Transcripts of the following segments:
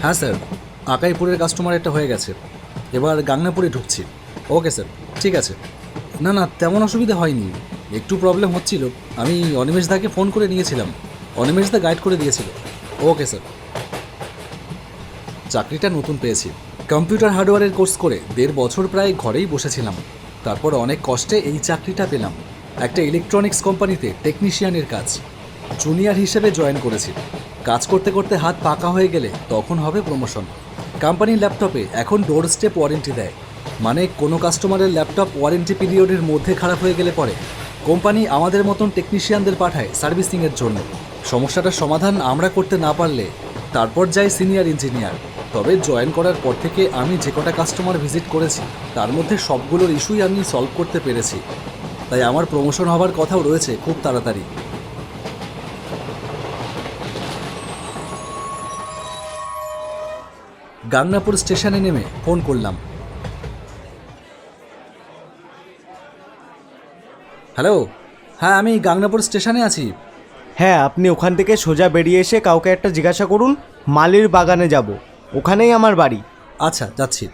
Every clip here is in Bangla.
হ্যাঁ স্যার। আকাইপুরের কাস্টমার একটা হয়ে গেছে। এবার গাংনাপুরে ঢুকছি। Okay, sir. ঠিক আছে। না না, তেমন অসুবিধা হয়নি। একটু প্রবলেম হচ্ছিল। আমি অনিমেষ দাকে ফোন করে নিয়েছিলাম। অনিমেষ দা গাইড করে দিয়েছিল। Okay, sir. চাকরিটা নতুন পেয়েছি। কম্পিউটার হার্ডওয়্যারের কোর্স করে দেড় বছর প্রায় ঘরেই বসেছিলাম। তারপর অনেক কষ্টে এই চাকরিটা পেলাম। একটা ইলেকট্রনিক্স কোম্পানিতে টেকনিশিয়ানের কাজ। জুনিয়র হিসেবে জয়েন করেছি। কাজ করতে করতে হাত পাকা হয়ে গেলে তখন হবে প্রমোশন কোম্পানির ল্যাপটপে এখন ডোর স্টেপ ওয়ারেন্টি দেয়। মানে কোনো কাস্টমারের ল্যাপটপ ওয়ারেন্টি পিরিয়ডের মধ্যে খারাপ হয়ে গেলে পরে। কোম্পানি আমাদের মতন টেকনিশিয়ানদের পাঠায় সার্ভিসিংয়ের জন্য। সমস্যাটার সমাধান আমরা করতে না পারলে তারপর যাই সিনিয়র ইঞ্জিনিয়ার তবে জয়েন করার পর থেকে আমি যে কটা কাস্টমার ভিজিট করেছি, তার মধ্যে সবগুলোর ইস্যুই আমি সলভ করতে পেরেছি। তাই আমার প্রমোশন হওয়ার কথাও রয়েছে খুব তাড়াতাড়ি। গাংনাপুর স্টেশনে নেমে ফোন করলাম। হ্যালো? হ্যাঁ আমি গাংনাপুর স্টেশনে আছি। হ্যাঁ আপনি ওখান থেকে সোজা বেরিয়ে এসে কাউকে একটা জিজ্ঞাসা করুন মালির বাগানে যাব। ওখানেই আমার বাড়ি। আচ্ছা যাচ্ছি।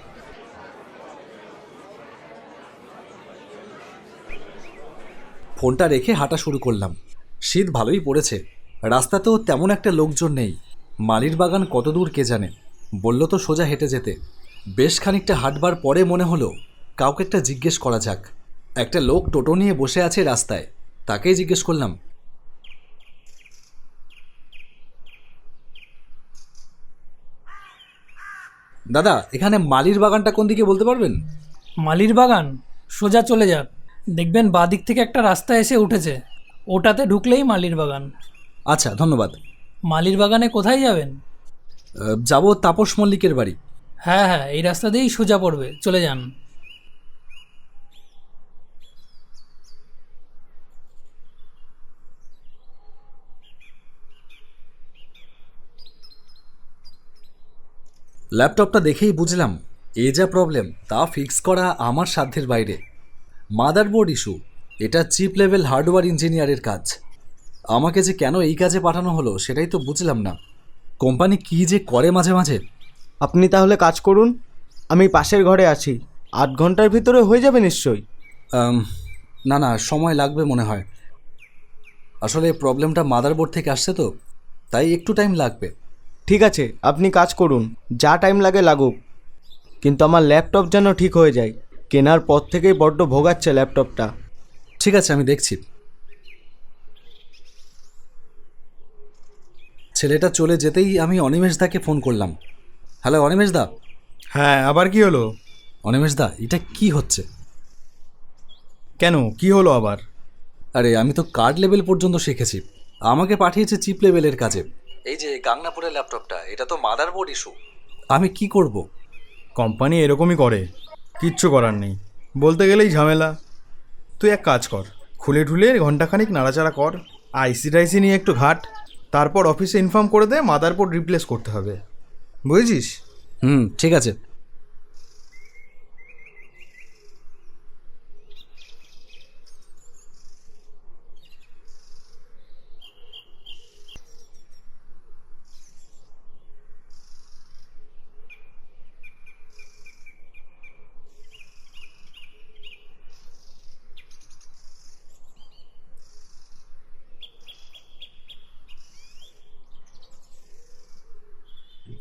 ফোনটা রেখে হাঁটা শুরু করলাম। শীত ভালোই পড়েছে। রাস্তাতেও তেমন একটা লোকজন নেই। মালির বাগান কত দূর কে জানে? বলল তো সোজা হেঁটে যেতে। বেশ খানিকটা হাঁটবার পরে মনে হলো কাউকে একটা জিজ্ঞেস করা যাক। একটা লোক টোটো নিয়ে বসে আছে রাস্তায় তাকেই জিজ্ঞেস করলাম। দাদা এখানে মালির বাগানটা কোন দিকে বলতে পারবেন? মালির বাগান? সোজা চলে যান দেখবেন বাদিক থেকে একটা রাস্তা এসে উঠেছে। ওটাতে ঢুকলেই মালির বাগান। আচ্ছা ধন্যবাদ। মালির বাগানে কোথায় যাবেন? যাব তাপস মল্লিকের বাড়ি। হ্যাঁ হ্যাঁ এই রাস্তা দিয়েই সোজা পড়বে চলে যান। ল্যাপটপটা দেখেই বুঝলাম এ যা প্রবলেম তা ফিক্স করা আমার সাধ্যের বাইরে। মাদারবোর্ড ইস্যু এটা চিপ লেভেল হার্ডওয়্যার ইঞ্জিনিয়ারের কাজ। আমাকে যে কেন এই কাজে পাঠানো হলো সেটাই তো বুঝলাম না। কোম্পানি কী যে করে মাঝে মাঝে? আপনি তাহলে কাজ করুন আমি পাশের ঘরে আছি। আধ ঘণ্টার ভিতরে হয়ে যাবে নিশ্চয়ই। আম, না না সময় লাগবে মনে হয়। আসলে প্রবলেমটা মাদারবোর্ড থেকে আসছে তো তাই একটু টাইম লাগবে। ঠিক আছে আপনি কাজ করুন যা টাইম লাগে লাগুক। কিন্তু আমার ল্যাপটপ যেন ঠিক হয়ে যায় কেনার পর থেকেই বড্ড ভোগাচ্ছে ল্যাপটপটা। ঠিক আছে আমি দেখছি। ছেলেটা চলে যেতেই আমি অনিমেষ দাকে ফোন করলাম। হ্যালো অনিমেষ দা? হ্যাঁ আবার কি হলো? অনিমেষ দা এটা কি হচ্ছে? কেন? কি হলো আবার? আরে আমি তো কার্ড লেভেল পর্যন্ত শিখেছি। আমাকে পাঠিয়েছে চিপ লেভেলের কাজে। এই যে গাংনাপুরের ল্যাপটপটা এটা তো মাদারবোর্ড ইস্যু আমি কি করব? কোম্পানি এরকমই করে। কিচ্ছু করার নেই। বলতে গেলেই ঝামেলা। তুই এক কাজ কর। খুলে ঠুলে ঘন্টাখানিক নাড়াচাড়া কর। আইসি টাইসি নিয়ে একটু ঘাট। তারপর অফিসে ইনফর্ম করে দে মাদারবোর্ড রিপ্লেস করতে হবে। বুঝেছিস? হুম ঠিক আছে।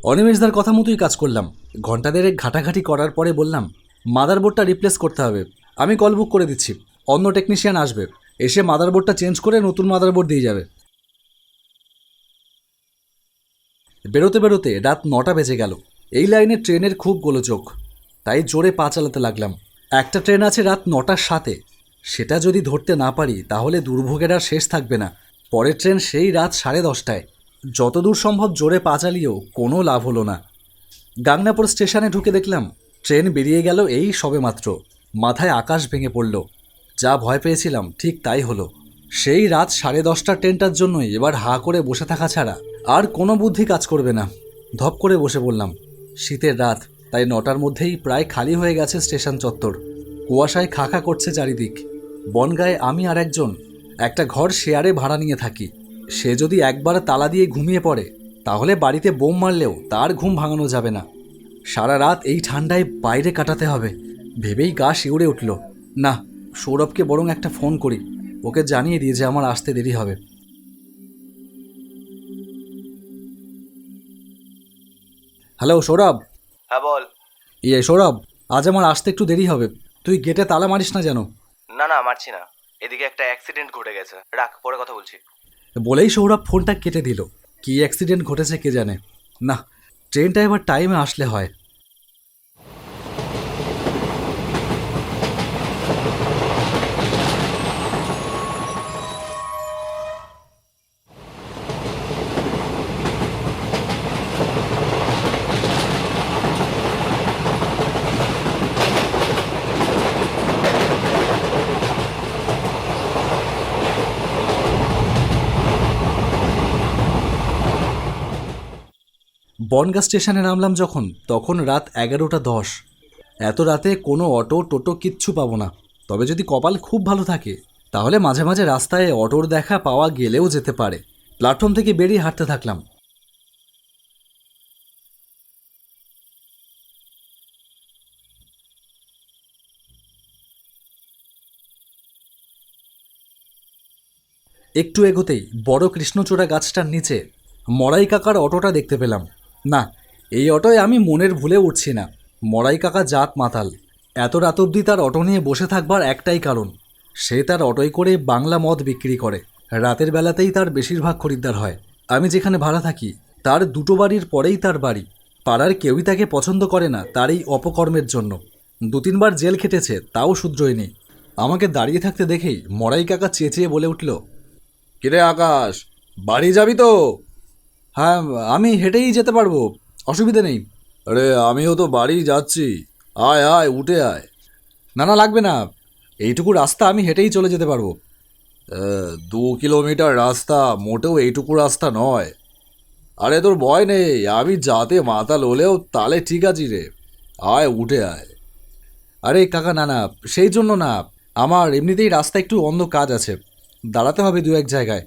অনিমেষদার কথা মতোই কাজ করলাম। ঘণ্টা দেড়েক ঘাটাঘাটি করার পরে বললাম মাদারবোর্ডটা রিপ্লেস করতে হবে। আমি কল বুক করে দিচ্ছি। অন্য টেকনিশিয়ান আসবে। এসে মাদারবোর্ডটা চেঞ্জ করে নতুন মাদারবোর্ড দিয়ে যাবে। বেরোতে বেরোতে রাত নটা বেজে গেল। এই লাইনে ট্রেনের খুব গোলযোগ। তাই জোরে পা চালাতে লাগলাম। একটা ট্রেন আছে রাত নটার সাথে। সেটা যদি ধরতে না পারি, তাহলে দুর্ভোগের আর শেষ থাকবে না। পরের ট্রেন সেই রাত সাড়ে দশটায়। যতদূর সম্ভব জোরে পা চালিয়েও কোনো লাভ হলো না। গাংনাপুর স্টেশনে ঢুকে দেখলাম, ট্রেন বেরিয়ে গেল এই সবেমাত্র মাথায় আকাশ ভেঙে পড়ল। যা ভয় পেয়েছিলাম, ঠিক তাই হলো। সেই রাত সাড়ে দশটার ট্রেনটার জন্যই এবার হা করে বসে থাকা ছাড়া আর কোনো বুদ্ধি কাজ করবে না। ধপ করে বসে পড়লাম। শীতের রাত, তাই নটার মধ্যেই প্রায় খালি হয়ে গেছে স্টেশন চত্বর। কুয়াশায় খাখা করছে চারিদিক। বনগায়ে আমি আর একজন, একটা ঘর শেয়ারে ভাড়া নিয়ে থাকি। সে যদি একবার তালা দিয়ে ঘুমিয়ে পড়ে তাহলে বাড়িতে বোম মারলেও তার ঘুম ভাঙানো যাবে না। সারা রাত এই ঠান্ডায় বাইরে কাটাতে হবে। ভেবেই গা শিউরে উঠল। না সৌরভকে বরং একটা ফোন করি। ওকে জানিয়ে দিই যে আমার আসতে দেরি হবে। হ্যালো সৌরভ। হ্যাঁ বল। ইয়ে সৌরভ আজ আমার আসতে একটু দেরি হবে। তুই গেটে তালা মারিস না যেন। না না মারছি না। এদিকে একটা অ্যাক্সিডেন্ট ঘটে গেছে। রাখ পরে কথা বলছি। বলেই সৌরভ ফোনটা কেটে দিল। কি অ্যাক্সিডেন্ট ঘটেছে কে জানে? না ট্রেনটা এবার টাইমে আসলে হয়। বনগা স্টেশনে নামলাম যখন, তখন রাত এগারোটা দশ। এত রাতে কোনো অটো, টোটো কিচ্ছু পাবো না। তবে যদি কপাল খুব ভালো থাকে, তাহলে মাঝে মাঝে রাস্তায় অটোর দেখা পাওয়া গেলেও যেতে পারে। প্ল্যাটফর্ম থেকে বেরিয়ে হাঁটতে থাকলাম। একটু এগোতেই বড় কৃষ্ণচূড়া গাছটার নিচে মড়াই কাকার অটোটা দেখতে পেলাম। না, এই অটোয় আমি মনের ভুলে উঠছি না। মড়াই কাকা জাত মাতাল। এত রাত অবধি তার অটো নিয়ে বসে থাকবার একটাই কারণ, সে তার অটোয় করে বাংলা মদ বিক্রি করে। রাতের বেলাতেই তার বেশিরভাগ খরিদ্দার হয়। আমি যেখানে ভাড়া থাকি, তার দুটো বাড়ির পরেই তার বাড়ি। পাড়ার কেউই তাকে পছন্দ করে না তার এই অপকর্মের জন্য। দু তিনবার জেল খেটেছে, তাও শুধরোয় নেই আমাকে দাঁড়িয়ে থাকতে দেখেই মড়াই কাকা চেঁচিয়ে বলে উঠল, কিরে আকাশ, বাড়ি যাবি তো? হ্যাঁ আমি হেঁটেই যেতে পারব। অসুবিধে নেই। আরে আমিও তো বাড়ি যাচ্ছি। আয় আয় উঠে আয়। না না লাগবে না। এইটুকু রাস্তা আমি হেঁটেই চলে যেতে পারব। দু কিলোমিটার রাস্তা মোটেও এইটুকু রাস্তা নয়। আরে তোর ভয় নেই। আমি যাতে মাতাল হলেও তালে ঠিক আছি রে। আয় উঠে আয়। আরে কাকা না না সেই জন্য না। আমার এমনিতেই রাস্তা একটু অন্য কাজ আছে। দাঁড়াতে হবে দু এক জায়গায়।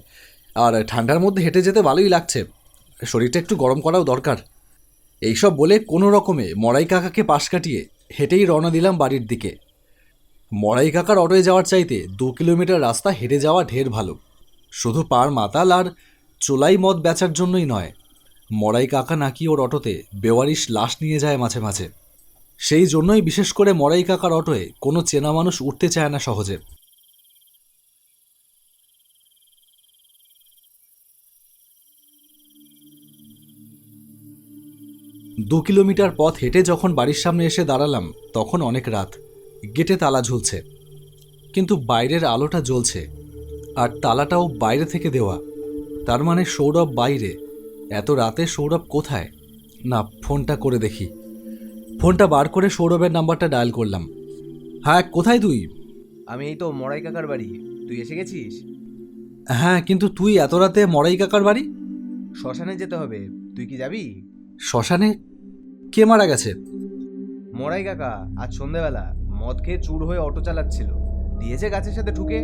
আর ঠান্ডার মধ্যে হেঁটে যেতে ভালোই লাগছে। শরীরটা একটু গরম করাও দরকার। এইসব বলে কোনো রকমে মড়াই কাকাকে পাশ কাটিয়ে হেঁটেই রওনা দিলাম বাড়ির দিকে। মড়াই কাকার অটোয় যাওয়ার চাইতে দু কিলোমিটার রাস্তা হেঁটে যাওয়া ঢের ভালো। শুধু পার মাতাল আর চোলাই মদ বেচার জন্যই নয়, মড়াই কাকা নাকি ওর অটোতে বেওয়ারিশ লাশ নিয়ে যায় মাঝে মাঝে। সেই জন্যই বিশেষ করে মড়াই কাকার অটোয় কোনো চেনা মানুষ উঠতে চায় না সহজে। দু কিলোমিটার পথ হেঁটে যখন বাড়ির সামনে এসে দাঁড়ালাম তখন অনেক রাত। গেটে তালা ঝুলছে। কিন্তু বাইরের আলোটা জ্বলছে আর তালাটাও বাইরে থেকে দেওয়া। তার মানে সৌরভ বাইরে। এত রাতে সৌরভ কোথায়? না ফোনটা করে দেখি। ফোনটা বার করে সৌরভের নাম্বারটা ডায়াল করলাম। হ্যাঁ কোথায় তুই? আমি এই তো মড়াই কাকার বাড়ি। তুই এসে গেছিস? হ্যাঁ কিন্তু তুই এত রাতে মড়াই কাকার বাড়ি? শ্মশানে যেতে হবে। তুই কি যাবি? শ্মশানে কে মারা গেছে? মড়াই কাকা আজ সন্ধেবেলা। মদ খেয়ে চুর হয়ে অটো চালাচ্ছিল। দিয়েছে গাছের সাথে ঢুকে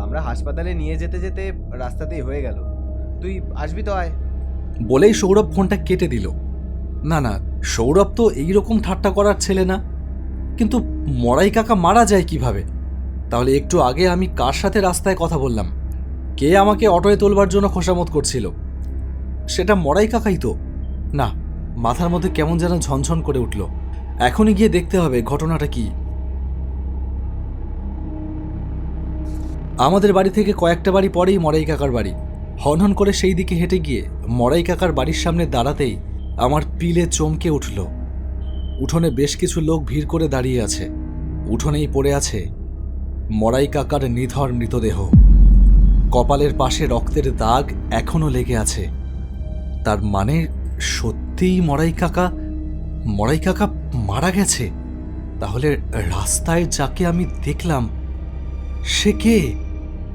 আমরা হাসপাতালে নিয়ে যেতে যেতে রাস্তাতেই হয়ে গেল। তুই আসবি তো আয়। বলেই সৌরভ ফোনটা কেটে দিল। না না সৌরভ তো এইরকম ঠাট্টা করার ছেলে না। কিন্তু মড়াই কাকা মারা যায় কীভাবে? তাহলে একটু আগে আমি কার সাথে রাস্তায় কথা বললাম? কে আমাকে অটোয় তোলবার জন্য খোসামত করছিল? সেটা মড়াই কাকাই তো। না মাথার মধ্যে কেমন যেন ঝনঝন করে উঠল। এখনই গিয়ে দেখতে হবে ঘটনাটা কি। আমাদের বাড়ি থেকে কয়েকটা বাড়ি পরেই মড়াই কাকার বাড়ি। হনহন করে সেই দিকে হেঁটে গিয়ে মড়াই কাকার বাড়ির সামনে দাঁড়াতেই আমার পিলে চমকে উঠল। উঠোনে বেশ কিছু লোক ভিড় করে দাঁড়িয়ে আছে। উঠোনেই পড়ে আছে মড়াই কাকার নিধর মৃতদেহ। কপালের পাশে রক্তের দাগ এখনও লেগে আছে। তার মানে সত্যিই মড়াই কাকা মড়াই কাকা মারা গেছে। তাহলে রাস্তায় যাকে আমি দেখলাম, সে কে?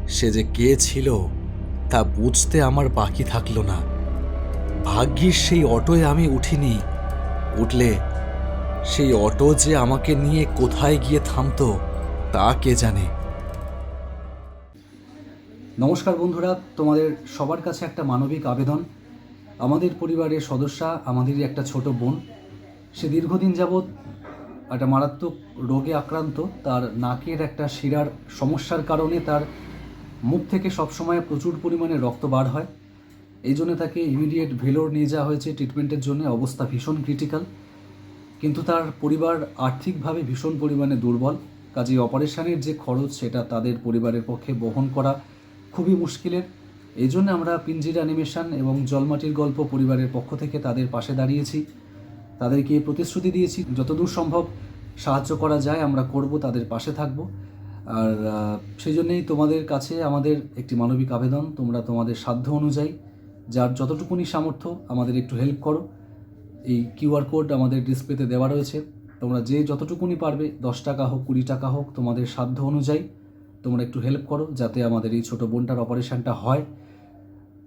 সে যে কে ছিল, তা বুঝতে আমার বাকি থাকল না। ভাগ্যিস সেই অটোয় আমি উঠিনি। উঠলে সেই অটো যে আমাকে নিয়ে কোথায় গিয়ে থামতো, তা কে জানে? নমস্কার বন্ধুরা, তোমাদের সবার কাছে একটা মানবিক আবেদন। আমাদের পরিবারের সদস্যা, আমাদেরই একটা ছোট বোন। সে দীর্ঘদিন যাবৎ একটা মারাত্মক রোগে আক্রান্ত। তার নাকের একটা শিরার সমস্যার কারণে তার মুখ থেকে সবসময় প্রচুর পরিমাণে রক্ত বার হয়। এই জন্য তাকে ইমিডিয়েট ভেলোর নিয়ে যাওয়া হয়েছে ট্রিটমেন্টের জন্য। অবস্থা ভীষণ ক্রিটিক্যাল কিন্তু তার পরিবার আর্থিকভাবে ভীষণ পরিমাণে দুর্বল। কাজে অপারেশনের যে খরচ, সেটা তাদের পরিবারের পক্ষে বহন করা খুবই মুশকিলের। এই জন্য আমরা পিঞ্জির অ্যানিমেশন এবং জলমাটির গল্প পরিবারের পক্ষ থেকে তাদের পাশে দাঁড়িয়েছি। তাদেরকে প্রতিশ্রুতি দিয়েছি, যতদূর সম্ভব সাহায্য করা যায়, আমরা করব, তাদের পাশে থাকব। আর সেই জন্যেই তোমাদের কাছে আমাদের একটি মানবিক আবেদন, তোমরা তোমাদের সাধ্য অনুযায়ী, যার যতটুকুনি সামর্থ্য, আমাদের একটু হেল্প করো। এই কিউআর কোড আমাদের ডিসপ্লেতে দেওয়া রয়েছে। তোমরা যে যতটুকুনি পারবে, দশ টাকা হোক, কুড়ি টাকা হোক, তোমাদের সাধ্য অনুযায়ী তোমরা একটু হেল্প করো, যাতে আমাদের এই ছোটো বোনটার অপারেশনটা হয়।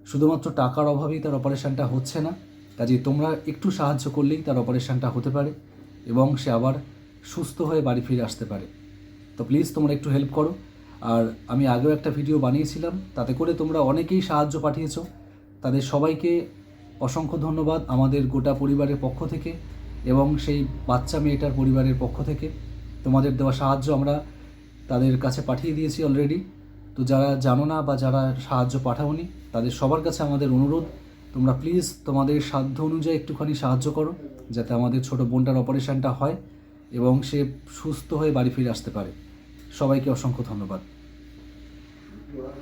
শুধুমাত্র টাকার অভাবেই তার অপারেশানটা হচ্ছে না কাজে তোমরা একটু সাহায্য করলেই তার অপারেশানটা হতে পারে এবং সে আবার সুস্থ হয়ে বাড়ি ফিরে আসতে পারে। তো প্লিজ তোমরা একটু হেল্প করো। আর আমি আগেও একটা ভিডিও বানিয়েছিলাম, তাতে করে তোমরা অনেকেই সাহায্য পাঠিয়েছ। তাদের সবাইকে অসংখ্য ধন্যবাদ আমাদের গোটা পরিবারের পক্ষ থেকে এবং সেই বাচ্চা মেয়েটার পরিবারের পক্ষ থেকে। তোমাদের দেওয়া সাহায্য আমরা তাদের কাছে পাঠিয়ে দিয়েছি অলরেডি তো যারা জানো না বা যারা সাহায্য পাঠাওনি, তাদের সবার কাছে আমাদের অনুরোধ, তোমরা প্লিজ তোমাদের সাধ্য অনুযায়ী একটুখানি সাহায্য করো, যাতে আমাদের ছোট বোনটার অপারেশানটা হয় এবং সে সুস্থ হয়ে বাড়ি ফিরে আসতে পারে। সবাইকে অসংখ্য ধন্যবাদ।